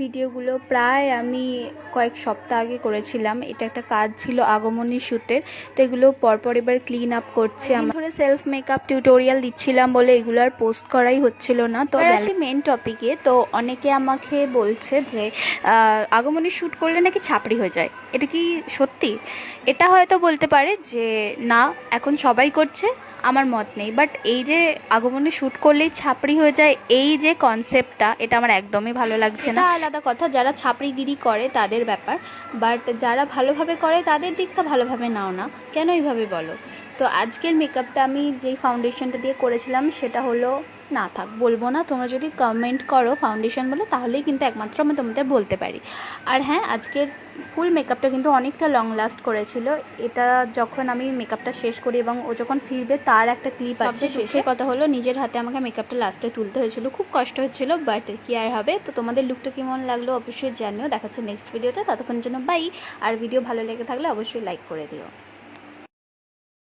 ভিডিওগুলো প্রায় আমি কয়েক সপ্তাহ আগে করেছিলাম। এটা একটা কাজ ছিল আগমনী শ্যুটের। তো এগুলো পরপর এবার ক্লিন আপ করছে। আমি ধরে সেলফ মেকআপ টিউটোরিয়াল দিচ্ছিলাম বলে এগুলো আর পোস্ট করাই হচ্ছিল না। তো আসি মেন টপিকে তো অনেকে আমাকে বলছে যে আগমনী শ্যুট করলে নাকি ছাপড়ি হয়ে যায়? এটা কি সত্যি? এটা হয়তো বলতে পারে যে না এখন সবাই করছে। আমার মত নেই। বাট এই যে আগমনে শ্যুট করলেই ছাপড়ি হয়ে যায়, এই যে কনসেপ্টটা এটা আমার একদমই ভালো লাগছে না। আলাদা কথা, যারা ছাপড়িগিরি করে তাদের ব্যাপার। বাট যারা ভালোভাবে করে, তাদের দিকটা ভালোভাবে নাও না। কেন এইভাবে বলো? তো আজকের মেকআপটা আমি যেই ফাউন্ডেশনটা দিয়ে করেছিলাম সেটা হলো না থাক বলব না তোমরা যদি কমেন্ট করো ফাউন্ডেশন বলে তাহলেই কিন্তু একমাত্র আমি তোমাদের বলতে পারি। আর হ্যাঁ আজকের ফুল মেকআপটা কিন্তু অনেকটা লং লাস্ট করেছিল। এটা যখন আমি মেকআপটা শেষ করি এবং ও যখন ফিরবে তার একটা ক্লিপ আছে শেষে। কথা হলো নিজের হাতে আমাকে মেকআপটা লাস্টে তুলতে হয়েছিল। খুব কষ্ট হচ্ছিল বাট কি আর হবে? তো তোমাদের লুকটা কেমন লাগল অবশ্যই জানিও। দেখাচ্ছে নেক্সট ভিডিওতে ততক্ষণের জন্য বাই আর ভিডিও ভালো লেগে থাকলে অবশ্যই লাইক করে দিও।